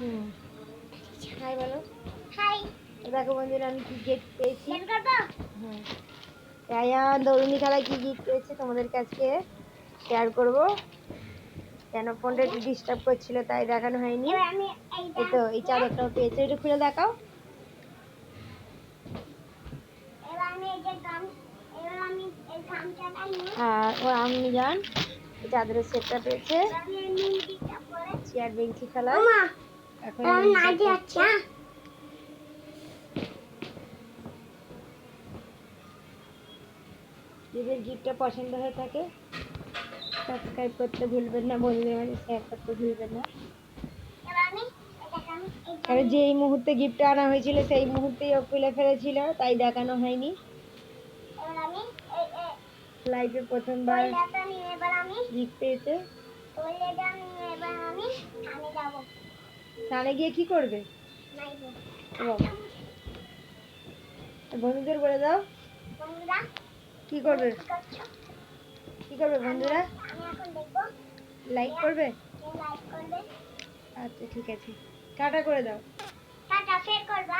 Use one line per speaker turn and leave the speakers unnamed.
হুম। High বলো।
High
দেখো বন্ধুরা আমি কি গিফট পেয়েছি? হুম। রায়ান দৌড়নি খেলায় কি গিফট পেয়েছে? তোমাদের কাছে শেয়ার করব। কেন ফোনটা একটু ডিস্টার্ব করছিল তাই দেখানো হয়নি।
এবার
এই তো এই চাদরটাও পেয়েছে। এটা খুলে দেখাও।
এবার এবার
আর ও আমি জান এই চাদরের সেটটা পেয়েছে।
এবার
চেয়ার বেঞ্চি
ওমা
এখন যদি গিফটটা পছন্দ হয়ে থাকে সাবস্ক্রাইব করতে ভুলবেন না বন্ধুদের মাঝে শেয়ার করতে ভুলবেন না।
এবার আমি এটাকে আমি এইটা
কারণ যে মুহূর্তে গিফটটা আনা হয়েছিল সেই মুহূর্তেই ও খুলে ফেলেছিল তাই দেখানো হয়নি। লাইফে প্রথমবার গিফট পেয়েছে।
আমি যাব।
স্নানে গিয়ে কি করবে। বন্ধুদের বলে দাও। কি করবে?
কি
করবে বন্ধুরা? লাইক করবে?
লাইক করবে?
আচ্ছা ঠিক আছে। টাটা করে দাও।
টাটা ফের করবা।